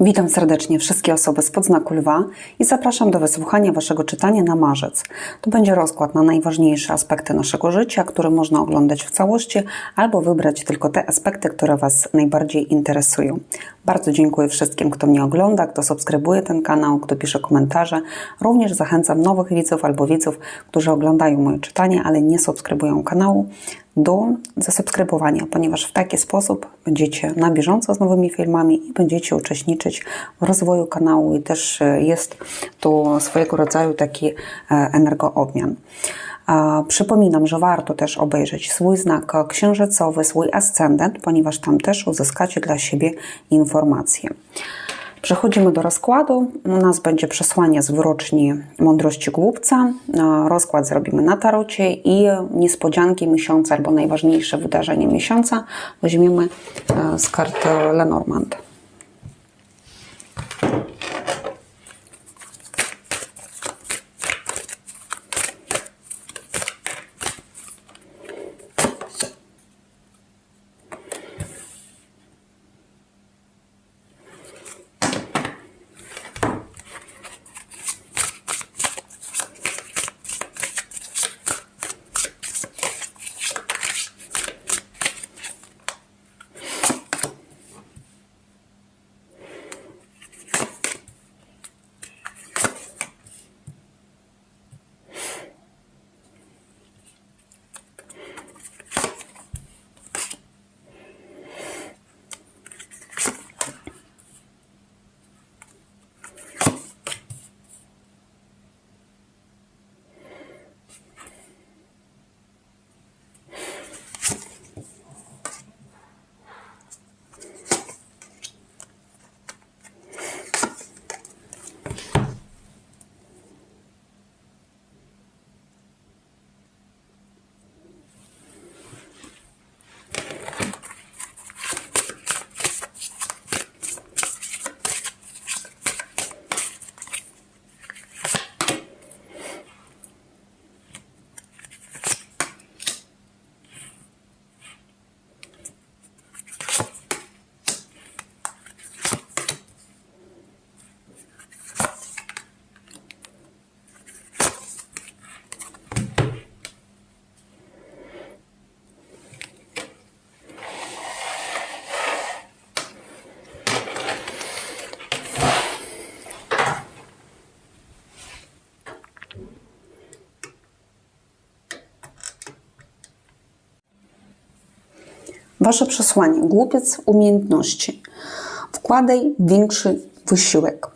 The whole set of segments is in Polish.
Witam serdecznie wszystkie osoby z podznaku lwa i zapraszam do wysłuchania Waszego czytania na marzec. To będzie rozkład na najważniejsze aspekty naszego życia, które można oglądać w całości albo wybrać tylko te aspekty, które Was najbardziej interesują. Bardzo dziękuję wszystkim, kto mnie ogląda, kto subskrybuje ten kanał, kto pisze komentarze. Również zachęcam nowych widzów albo widzów, którzy oglądają moje czytanie, ale nie subskrybują kanału, do zasubskrybowania, ponieważ w taki sposób będziecie na bieżąco z nowymi filmami i będziecie uczestniczyć w rozwoju kanału i też e, jest to swojego rodzaju taki e, energoobmian. Przypominam, że warto też obejrzeć swój znak księżycowy, swój ascendent, ponieważ tam też uzyskacie dla siebie informacje. Przechodzimy do rozkładu. U nas będzie przesłanie z wyroczni mądrości głupca. Rozkład zrobimy na tarocie i niespodzianki miesiąca albo najważniejsze wydarzenie miesiąca weźmiemy e, z karty Lenormand. Wasze przesłanie. Głupiec umiejętności. Wkładaj większy wysiłek.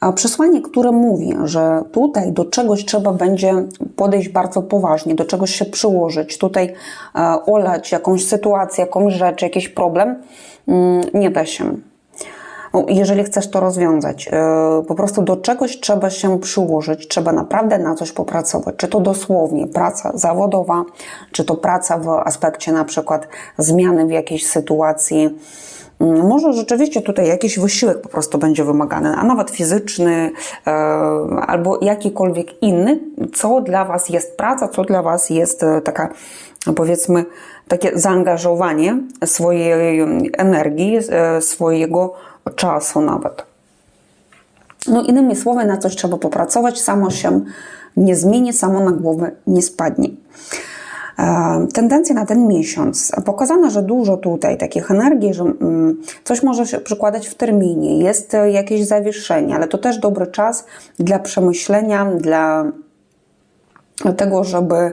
A Przesłanie, które mówi, że tutaj do czegoś trzeba będzie podejść bardzo poważnie, do czegoś się przyłożyć, tutaj e, olać jakąś sytuację, jakąś rzecz, jakiś problem, mm, nie da się. No, Jeżeli chcesz to rozwiązać, e, po prostu do czegoś trzeba się przyłożyć, trzeba naprawdę na coś popracować. Czy to dosłownie praca zawodowa, czy to praca w aspekcie na przykład zmiany w jakiejś sytuacji. Mm, Może rzeczywiście tutaj jakiś wysiłek po prostu będzie wymagany, a nawet fizyczny e, albo jakikolwiek inny, co dla Was jest praca, co dla Was jest e, taka, powiedzmy, takie zaangażowanie swojej energii, e, swojego czasu nawet. No innymi słowy, na coś trzeba popracować, samo się nie zmieni, samo na głowę nie spadnie. E, Tendencje na ten miesiąc. Pokazano, że dużo tutaj takich energii, że mm, coś może się przykładać w terminie, jest e, jakieś zawieszenie, ale to też dobry czas dla przemyślenia, dla tego, żeby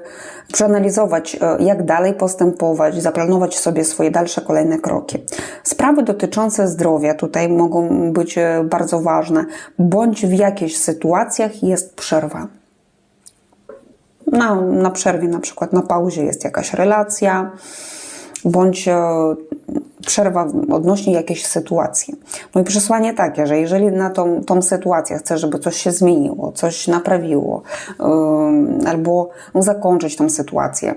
przeanalizować, e, jak dalej postępować, zaplanować sobie swoje dalsze kolejne kroki. Sprawy dotyczące zdrowia tutaj mogą być e, bardzo ważne, bądź w jakichś sytuacjach jest przerwa. Na, na przerwie, na przykład na pauzie jest jakaś relacja, bądź e, przerwa odnośnie jakiejś sytuacji. Moje przesłanie takie, że jeżeli na tą, tą sytuację chcesz, żeby coś się zmieniło, coś naprawiło, ym, albo no, zakończyć tą sytuację,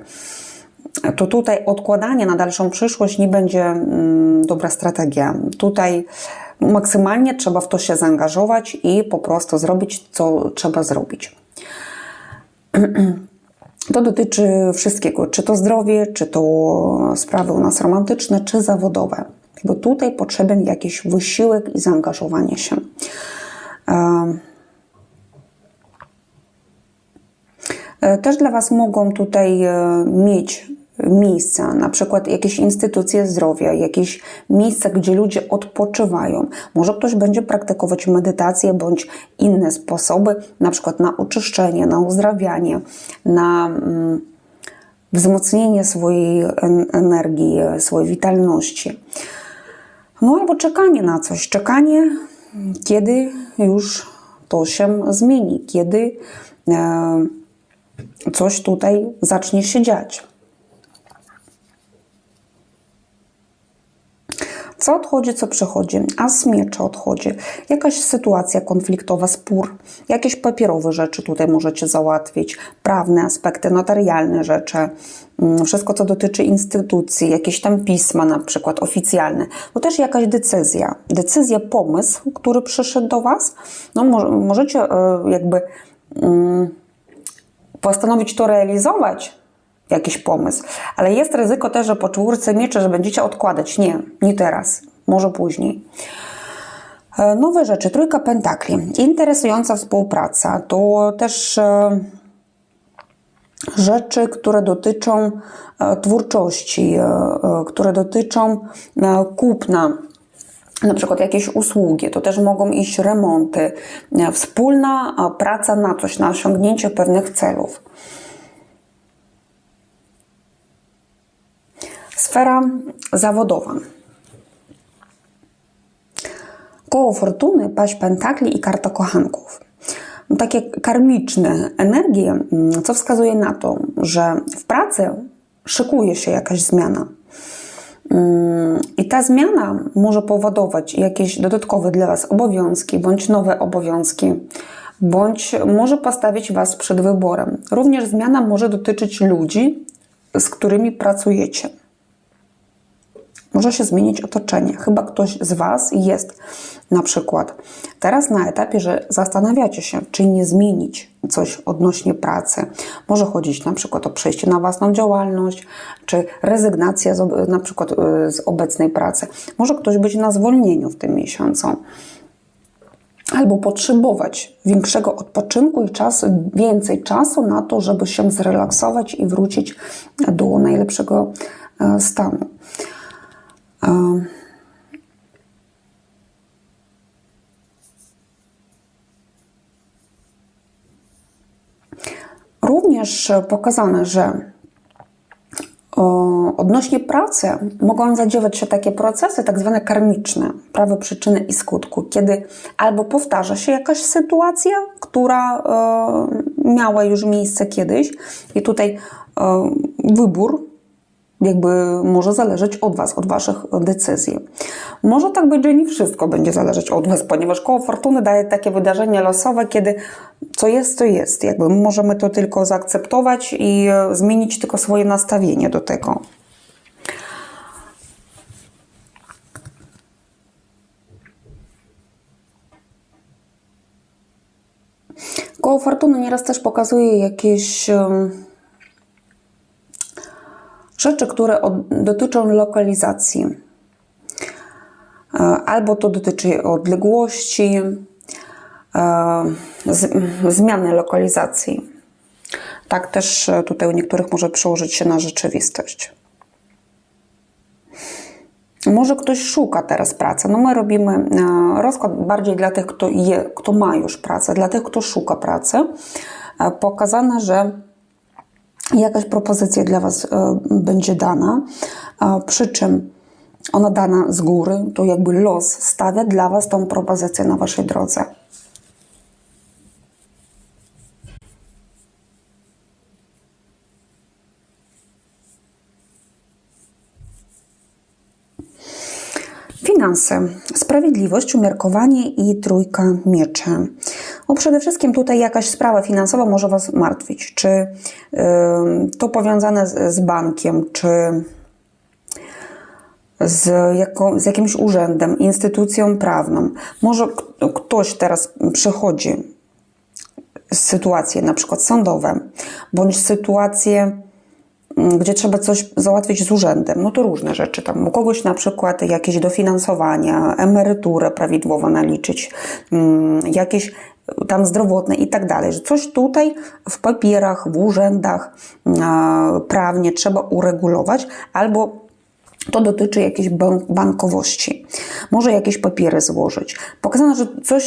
to tutaj odkładanie na dalszą przyszłość nie będzie mm, dobra strategia. Tutaj maksymalnie trzeba w to się zaangażować i po prostu zrobić, co trzeba zrobić. To dotyczy wszystkiego, czy to zdrowie, czy to sprawy u nas romantyczne, czy zawodowe. Jakby tutaj potrzebny jakiś wysiłek i zaangażowanie się. Też dla Was mogą tutaj mieć miejsca, na przykład jakieś instytucje zdrowia, jakieś miejsca, gdzie ludzie odpoczywają. Może ktoś będzie praktykować medytację bądź inne sposoby, na przykład na oczyszczenie, na uzdrawianie, na mm, wzmocnienie swojej energii, swojej witalności. No albo czekanie na coś, czekanie, kiedy już to się zmieni, kiedy e, coś tutaj zacznie się dziać. Co odchodzi, co przychodzi? A z miecza odchodzi. Jakaś sytuacja konfliktowa, spór, jakieś papierowe rzeczy tutaj możecie załatwić, prawne aspekty, notarialne rzeczy, mm, wszystko co dotyczy instytucji, jakieś tam pisma na przykład oficjalne, to też jakaś decyzja, decyzja, pomysł, który przyszedł do Was, no możecie e, jakby mm, postanowić to realizować, jakiś pomysł. Ale jest ryzyko też, że po czwórce mieczy, że będziecie odkładać. Nie, nie teraz, może później. E, nowe rzeczy, trójka pentakli. Interesująca współpraca. To też e, rzeczy, które dotyczą e, twórczości, które dotyczą kupna na przykład jakieś usługi, to też mogą iść remonty, wspólna praca na coś, na osiągnięcie pewnych celów. Sfera zawodowa. Koło fortuny, paść pentakli i karta kochanków. Takie karmiczne energie, mm, co wskazuje na to, że w pracy szykuje się jakaś zmiana. Mm, I ta zmiana może powodować jakieś dodatkowe dla Was obowiązki, bądź nowe obowiązki, bądź może postawić Was przed wyborem. Również zmiana może dotyczyć ludzi, z którymi pracujecie. Może się zmienić otoczenie. Chyba ktoś z Was jest na przykład teraz na etapie, że zastanawiacie się, czy nie zmienić coś odnośnie pracy. Może chodzić na przykład o przejście na własną działalność, czy rezygnacja z, na przykład y, z obecnej pracy. Może ktoś być na zwolnieniu w tym miesiącu albo potrzebować większego odpoczynku i czasu, więcej czasu na to, żeby się zrelaksować i wrócić do najlepszego e, Również pokazane, że odnośnie pracy mogą zadziewać się takie procesy, tak zwane karmiczne, prawo przyczyny i skutku, kiedy albo powtarza się jakaś sytuacja, która miała już miejsce kiedyś, i tutaj wybór jakby może zależeć od Was, od Waszych decyzji. Może tak być, że nie wszystko będzie zależeć od Was, ponieważ koło fortuny daje takie wydarzenie losowe, kiedy co jest, to jest. Jakby możemy to tylko zaakceptować i e, zmienić tylko swoje nastawienie do tego. Koło fortuny nieraz też pokazuje jakieś rzeczy, które dotyczą lokalizacji. E, albo to dotyczy odległości, e, zmiany lokalizacji. Tak też e, tutaj u niektórych może przełożyć się na rzeczywistość. Może ktoś szuka teraz pracy. No my robimy rozkład bardziej dla tych, kto, je, kto ma już pracę, dla tych, kto szuka pracy. Pokazane, że jakaś propozycja dla Was e, będzie dana, przy czym ona dana z góry, to jakby los stawia dla Was tą propozycję na Waszej drodze. Finanse, sprawiedliwość, umiarkowanie i trójka mieczy. No przede wszystkim tutaj jakaś sprawa finansowa może Was martwić. Czy y, to powiązane z, z bankiem, czy z, jako, z jakimś urzędem, instytucją prawną. Może ktoś teraz przechodzi sytuacje na przykład sądowe, bądź sytuacje mm, gdzie trzeba coś załatwić z urzędem, no to różne rzeczy. Tam u kogoś na przykład jakieś dofinansowania, emeryturę prawidłowo naliczyć, mm, jakieś tam zdrowotne i tak dalej, że coś tutaj w papierach, w urzędach prawnie trzeba uregulować albo to dotyczy jakiejś bankowości. Może jakieś papiery złożyć. Pokazano, że coś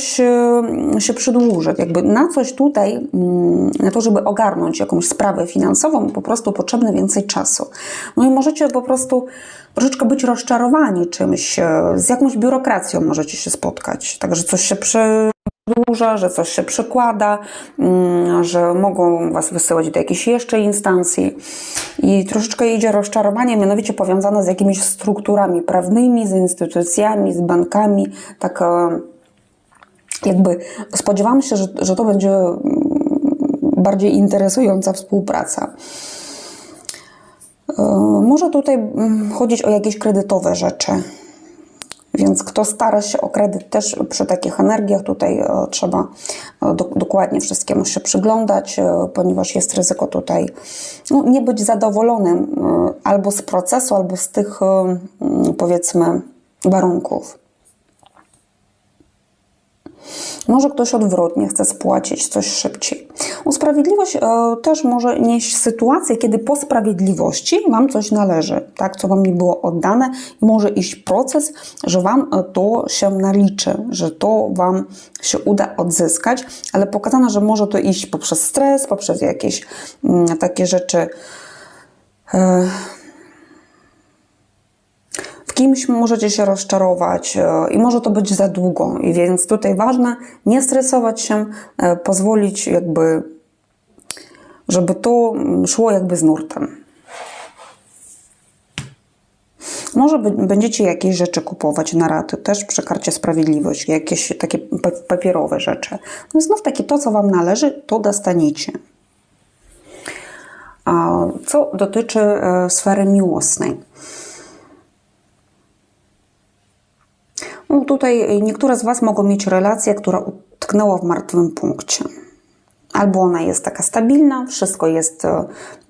się przedłuży. Jakby na coś tutaj, mm, na to, żeby ogarnąć jakąś sprawę finansową, po prostu potrzebne więcej czasu. No i możecie po prostu troszeczkę być rozczarowani czymś, e, z jakąś biurokracją możecie się spotkać. Także coś się przy dłuża, że coś się przekłada, mm, że mogą Was wysyłać do jakiejś jeszcze instancji. I troszeczkę idzie rozczarowanie, mianowicie powiązane z jakimiś strukturami prawnymi, z instytucjami, z bankami, tak e, jakby spodziewam się, że, że to będzie mm, bardziej interesująca współpraca. E, może tutaj mm, chodzić o jakieś kredytowe rzeczy więc kto stara się o kredyt też przy takich energiach, tutaj e, trzeba e, do, dokładnie wszystkiemu się przyglądać, e, ponieważ jest ryzyko tutaj no, nie być zadowolonym albo z procesu, albo z tych powiedzmy warunków. Może ktoś odwrotnie chce spłacić coś szybciej. Usprawiedliwość e, też może nieść sytuację, kiedy po sprawiedliwości Wam coś należy, tak, co Wam nie było oddane i może iść proces, że Wam e, to się naliczy, że to Wam się uda odzyskać, ale pokazano, że może to iść poprzez stres, poprzez jakieś mm, takie rzeczy. Kimś możecie się rozczarować e, i może to być za długo. I więc tutaj ważne nie stresować się, e, pozwolić jakby, żeby to szło jakby z nurtem. Może będziecie jakieś rzeczy kupować na raty, też przy karcie sprawiedliwość, jakieś takie papierowe rzeczy. No znów takie to, co Wam należy, to dostaniecie. Co dotyczy e, sfery miłosnej. No tutaj niektóre z Was mogą mieć relację, która utknęła w martwym punkcie. Albo ona jest taka stabilna, wszystko jest,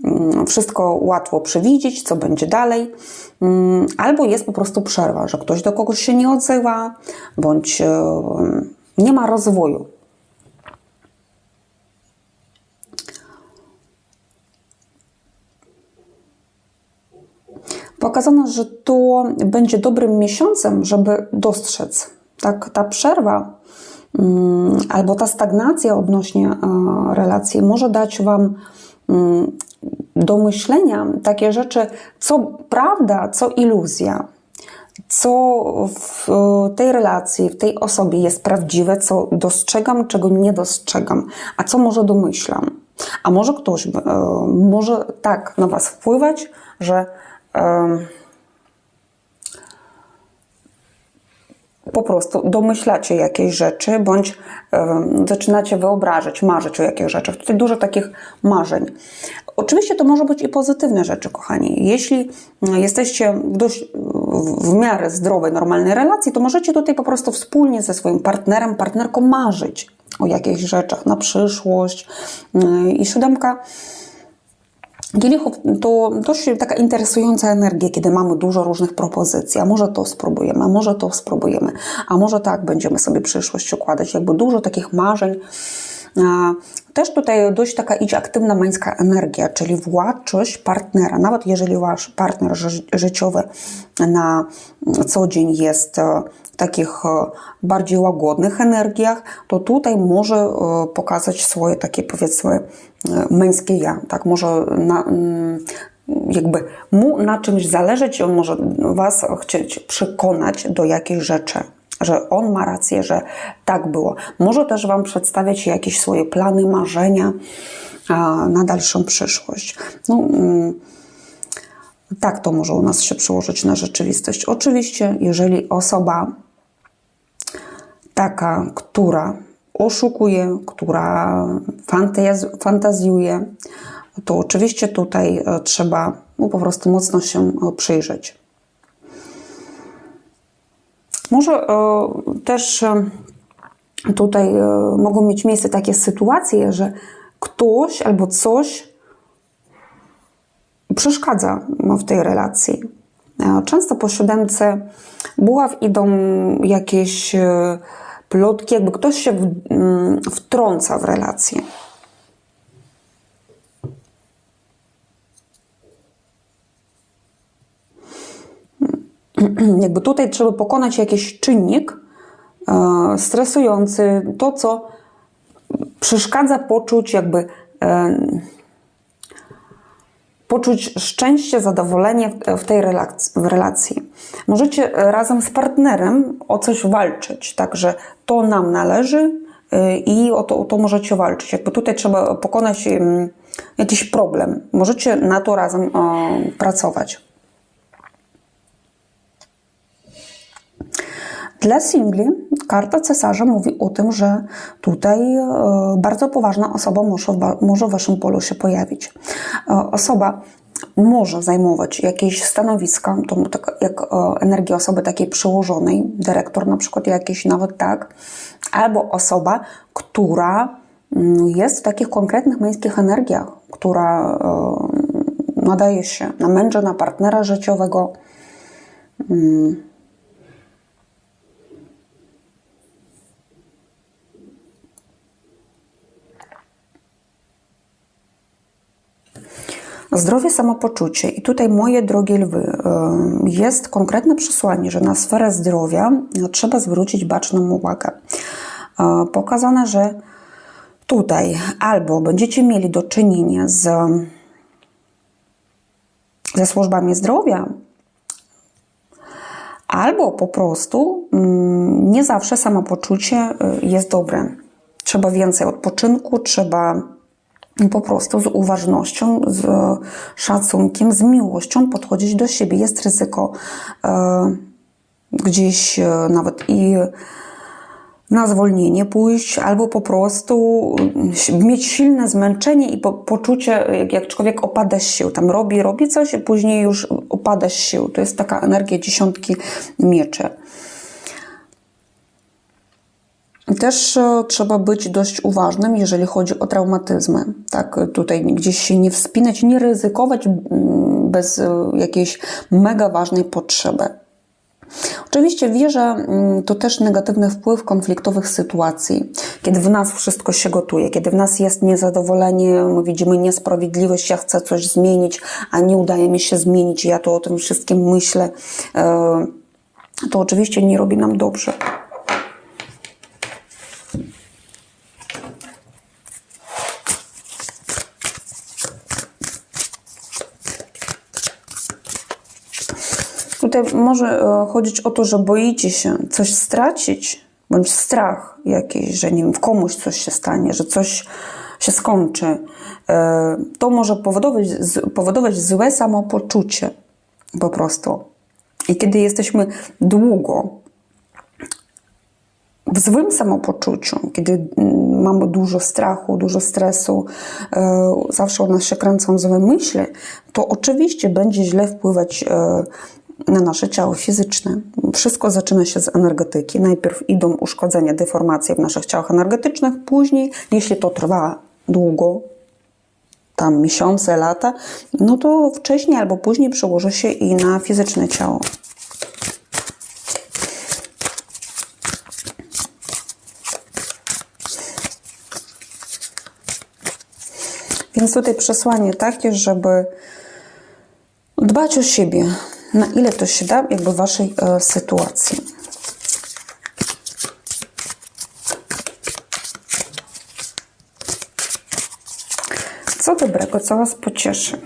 mm, wszystko łatwo przewidzieć, co będzie dalej, mm, albo jest po prostu przerwa, że ktoś do kogoś się nie odzywa, bądź e, nie ma rozwoju pokazano, że to będzie dobrym miesiącem, żeby dostrzec. Tak, ta przerwa mm, albo ta stagnacja odnośnie e, relacji może dać Wam mm, do myślenia takie rzeczy, co prawda, co iluzja, co w tej relacji, w tej osobie jest prawdziwe, co dostrzegam, czego nie dostrzegam, a co może domyślam. A może ktoś e, może tak na Was wpływać, że po prostu domyślacie jakieś rzeczy, bądź zaczynacie wyobrażać, marzyć o jakichś rzeczach. Tutaj dużo takich marzeń. Oczywiście to może być i pozytywne rzeczy, kochani. Jeśli jesteście w dość w miarę zdrowej, normalnej relacji, to możecie tutaj po prostu wspólnie ze swoim partnerem, partnerką marzyć o jakichś rzeczach na przyszłość. I siódemka Kielichów to dość taka interesująca energia, kiedy mamy dużo różnych propozycji. A może to spróbujemy, a może to spróbujemy, a może tak będziemy sobie przyszłość układać. Jakby dużo takich marzeń. Też tutaj dość taka idzie aktywna mańska energia, czyli władczość partnera. Nawet jeżeli wasz partner życiowy na co dzień jest e, takich e, bardziej łagodnych energiach, to tutaj może e, pokazać swoje takie powiedzmy męskie ja. Tak, może na, mm, jakby mu na czymś zależeć, on może was chcieć przekonać do jakiejś rzeczy że on ma rację, że tak było. Może też Wam przedstawiać jakieś swoje plany, marzenia na dalszą przyszłość. No, mm, tak to może u nas się przełożyć na rzeczywistość. Oczywiście, jeżeli osoba taka, która oszukuje, która fantazjuje, to oczywiście tutaj e, trzeba no, po prostu mocno się e, przyjrzeć. Może e, też tutaj mogą mieć miejsce takie sytuacje, że ktoś albo coś przeszkadza w tej relacji. Często po siódemce buław idą jakieś plotki, jakby ktoś się mm, wtrąca w relację. Jakby tutaj trzeba pokonać jakiś czynnik e, stresujący, to co przeszkadza poczuć jakby e, poczuć szczęście, zadowolenie w, tej relacji. Możecie razem z partnerem o coś walczyć, także to nam należy y, i o to, o to możecie walczyć. Jakby tutaj trzeba pokonać jakiś problem. Możecie na to razem pracować. Dla singli karta cesarza mówi o tym, że tutaj e, bardzo poważna osoba może, może w waszym polu się pojawić. E, Osoba może zajmować jakieś stanowiska, to tak jak e, energia osoby takiej przełożonej, dyrektor na przykład jakiś nawet tak, albo osoba, która mm, jest w takich konkretnych męskich energiach, która nadaje się na męża, na partnera życiowego, Zdrowie, samopoczucie. I tutaj, moje drogie lwy, y, jest konkretne przesłanie, że na sferę zdrowia trzeba zwrócić baczną uwagę. Y, Pokazane, że tutaj albo będziecie mieli do czynienia z, ze służbami zdrowia, albo po prostu mm, nie zawsze samopoczucie jest dobre. Trzeba więcej odpoczynku, trzeba po prostu z uważnością, z szacunkiem, z miłością podchodzić do siebie. Jest ryzyko e, gdzieś e, nawet i na zwolnienie pójść, albo po prostu mm, mieć silne zmęczenie i po, poczucie, jak, jak człowiek opada z sił. Tam robi, robi coś i później już opada z sił. To jest taka energia dziesiątki mieczy. Też e, trzeba być dość uważnym, jeżeli chodzi o traumatyzmy. Tak, e, tutaj gdzieś się nie wspinać, nie ryzykować bez e, jakiejś mega ważnej potrzeby. Oczywiście wierzę, to też negatywny wpływ konfliktowych sytuacji, kiedy w nas wszystko się gotuje, kiedy w nas jest niezadowolenie, my widzimy niesprawiedliwość, ja chcę coś zmienić, a nie udaje mi się zmienić, ja to o tym wszystkim myślę, to oczywiście nie robi nam dobrze. Tutaj może e, chodzić o to, że boicie się coś stracić, bądź strach jakiś, że nie wiem, komuś coś się stanie, że coś się skończy. E, To może powodować, powodować złe samopoczucie po prostu. I kiedy jesteśmy długo w złym samopoczuciu, kiedy mm, mamy dużo strachu, dużo stresu, e, zawsze u nas się kręcą złe myśli, to oczywiście będzie źle wpływać na nasze ciało fizyczne. Wszystko zaczyna się z energetyki. Najpierw idą uszkodzenia, deformacje w naszych ciałach energetycznych, później, jeśli to trwa długo, tam miesiące, lata, no to wcześniej albo później przełoży się i na fizyczne ciało. Więc tutaj przesłanie takie, żeby dbać o siebie, na ile to się da, jakby waszej e, sytuacji. Co dobrego, co was pocieszy?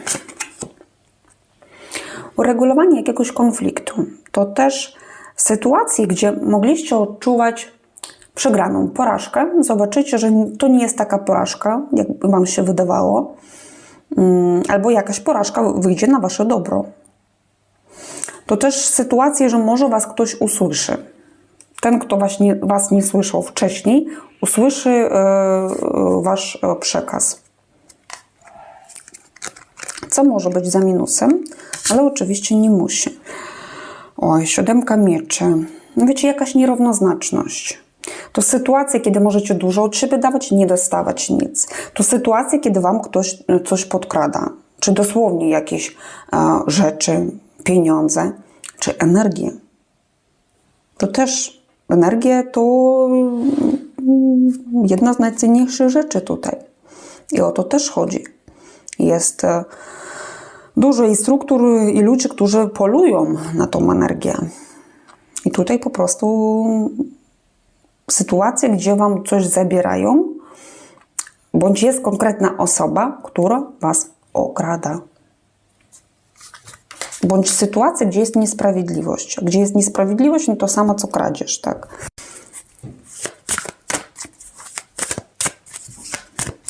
Uregulowanie jakiegoś konfliktu to też sytuacje, gdzie mogliście odczuwać przegraną porażkę. Zobaczycie, że to nie jest taka porażka, jak wam się wydawało, Mm, albo jakaś porażka wyjdzie na wasze dobro. To też sytuacje, że może was ktoś usłyszy. Ten, kto właśnie was nie słyszał wcześniej, usłyszy e, e, wasz e, przekaz. Co może być za minusem, ale oczywiście nie musi. Oj, siódemka mieczy. No wiecie, jakaś nierównoznaczność. To sytuacje, kiedy możecie dużo od siebie dawać, nie dostawać nic. To sytuacje, kiedy wam ktoś coś podkrada. czy dosłownie jakieś e, rzeczy, pieniądze, czy energię. To też energia to jedna z najcenniejszych rzeczy tutaj. I o to też chodzi. Jest e, dużo i struktur, i ludzi, którzy polują na tą energię. I tutaj po prostu sytuacje, gdzie wam coś zabierają, bądź jest konkretna osoba, która was okrada. Bądź sytuacja, gdzie jest niesprawiedliwość. Gdzie jest niesprawiedliwość, no to samo co kradzież, tak?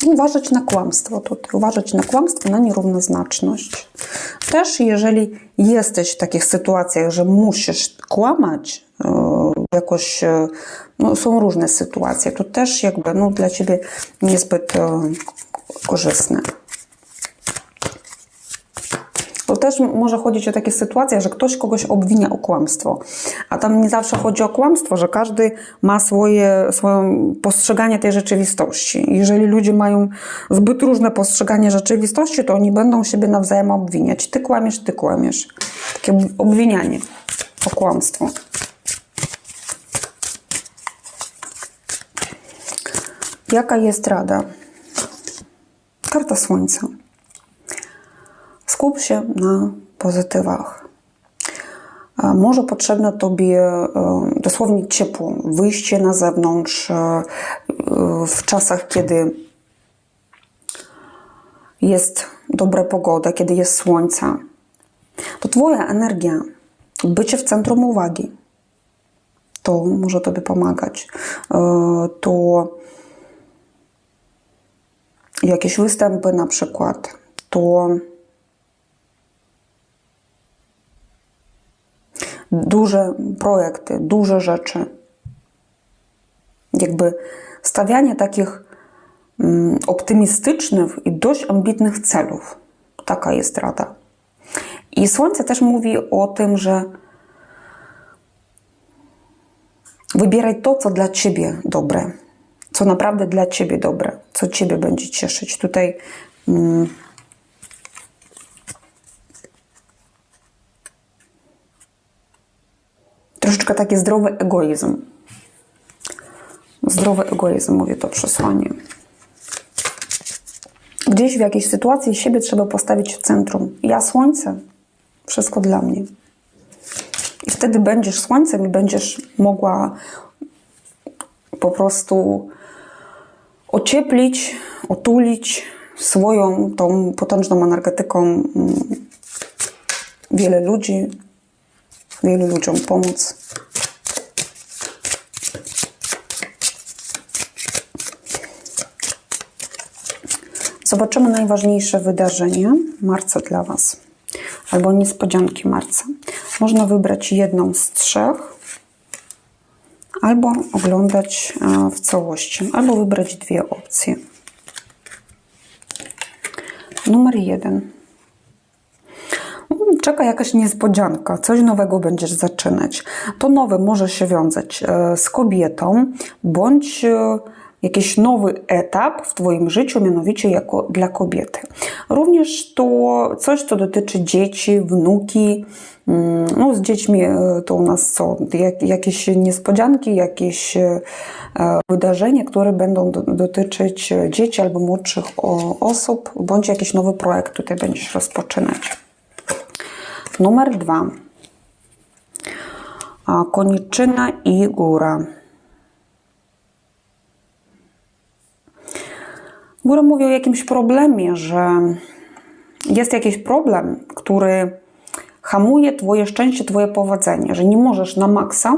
Uważać na kłamstwo tutaj, uważać na kłamstwo, na nierównoznaczność. Też jeżeli jesteś w takich sytuacjach, że musisz kłamać, e, jakoś, e, no, są różne sytuacje, to też jakby no, dla Ciebie niezbyt e, korzystne. To też może chodzić o takie sytuacje, że ktoś kogoś obwinia o kłamstwo. A tam nie zawsze chodzi o kłamstwo, że każdy ma swoje, swoje postrzeganie tej rzeczywistości. Jeżeli ludzie mają zbyt różne postrzeganie rzeczywistości, to oni będą siebie nawzajem obwiniać. Ty kłamiesz, ty kłamiesz. Takie obwinianie o kłamstwo. Jaka jest rada? Karta Słońca. Skup się na pozytywach. Może potrzebne Tobie e, dosłownie ciepło, wyjście na zewnątrz e, e, w czasach, kiedy jest dobra pogoda, kiedy jest słońce. To Twoja energia, bycie w centrum uwagi, to może Tobie pomagać. To jakieś występy na przykład, to duże projekty, duże rzeczy. Jakby stawianie takich mm, optymistycznych i dość ambitnych celów. Taka jest rada. I Słońce też mówi o tym, że wybieraj to, co dla Ciebie dobre, co naprawdę dla Ciebie dobre, co Ciebie będzie cieszyć. Tutaj mm, troszeczkę taki zdrowy egoizm. Zdrowy egoizm, mówię to przesłanie. Gdzieś w jakiejś sytuacji siebie trzeba postawić w centrum. Ja słońce, wszystko dla mnie. I wtedy będziesz słońcem i będziesz mogła po prostu ocieplić, otulić swoją tą potężną energetyką mm, wiele ludzi, wielu ludziom pomóc. Zobaczymy najważniejsze wydarzenie marca dla Was, albo niespodzianki marca. Można wybrać jedną z trzech, albo oglądać e, w całości, albo wybrać dwie opcje. Numer jeden czeka jakaś niespodzianka, coś nowego będziesz zaczynać. To nowe może się wiązać e, z kobietą, bądź e, jakiś nowy etap w Twoim życiu, mianowicie jako dla kobiety. Również to coś, co dotyczy dzieci, wnuki. Mm, no, z dziećmi e, to u nas co? Jakieś niespodzianki, jakieś wydarzenia, które będą dotyczyć dzieci albo młodszych osób, bądź jakiś nowy projekt tutaj będziesz rozpoczynać. Numer dwa. Koniczyna i góra. Góra mówi o jakimś problemie, że jest jakiś problem, który hamuje Twoje szczęście, Twoje powodzenie, że nie możesz na maksa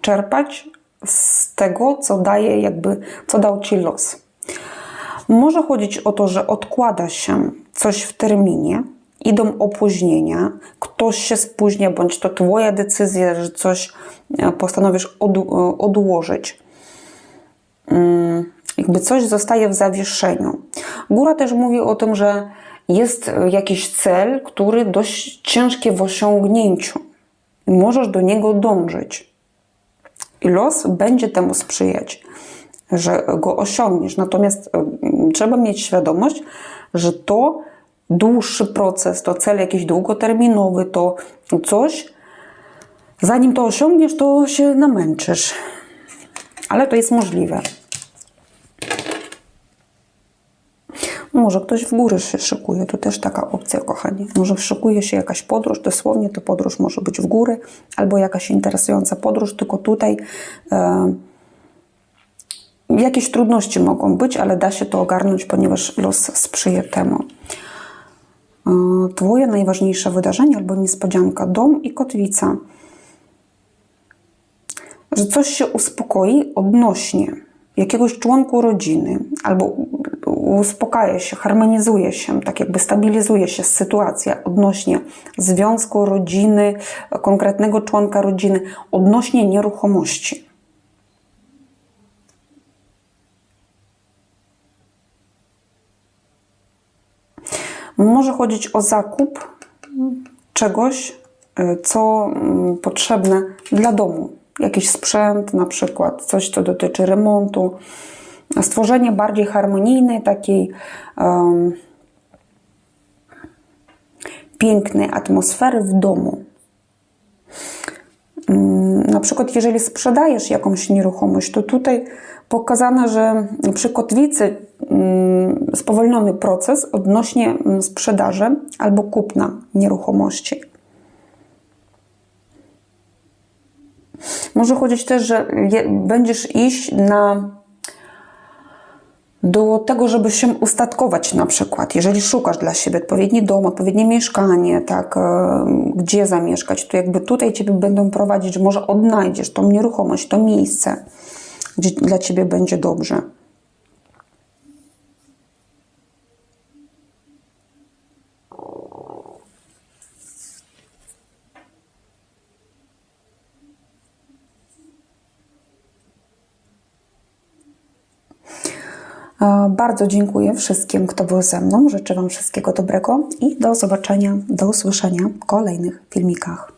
czerpać z tego, co daje, jakby, co dał Ci los. Może chodzić o to, że odkłada się coś w terminie, idą opóźnienia, ktoś się spóźnia, bądź to Twoja decyzja, że coś e, postanowisz e, odłożyć. Mm, jakby coś zostaje w zawieszeniu. Góra też mówi o tym, że jest jakiś cel, który dość ciężki w osiągnięciu. Możesz do niego dążyć. I los będzie temu sprzyjać, że go osiągniesz. Natomiast e, trzeba mieć świadomość, że to dłuższy proces, to cel jakiś długoterminowy, to coś, zanim to osiągniesz, to się namęczysz. Ale to jest możliwe. Może ktoś w góry się szykuje, to też taka opcja, kochani. Może szykuje się jakaś podróż, dosłownie to podróż może być w góry, albo jakaś interesująca podróż, tylko tutaj e, jakieś trudności mogą być, ale da się to ogarnąć, ponieważ los sprzyja temu. E, Twoje najważniejsze wydarzenie albo niespodzianka, dom i kotwica. Że coś się uspokoi odnośnie jakiegoś członku rodziny, albo uspokaja się, harmonizuje się, tak jakby stabilizuje się sytuacja odnośnie związku rodziny, konkretnego członka rodziny, odnośnie nieruchomości. Może chodzić o zakup czegoś, y, co mm, potrzebne dla domu. Jakiś sprzęt, na przykład, coś, co dotyczy remontu, stworzenie bardziej harmonijnej, takiej um, pięknej atmosfery w domu. Um, na przykład, jeżeli sprzedajesz jakąś nieruchomość, to tutaj pokazane, że przy kotwicy um, spowolniony proces odnośnie sprzedaży albo kupna nieruchomości. Może chodzić też, że będziesz iść na do tego, żeby się ustatkować na przykład, jeżeli szukasz dla siebie odpowiedni dom, odpowiednie mieszkanie, tak, gdzie zamieszkać, to jakby tutaj Ciebie będą prowadzić, że może odnajdziesz tą nieruchomość, to miejsce, gdzie dla Ciebie będzie dobrze. Bardzo dziękuję wszystkim, kto był ze mną. Życzę Wam wszystkiego dobrego i do zobaczenia, do usłyszenia w kolejnych filmikach.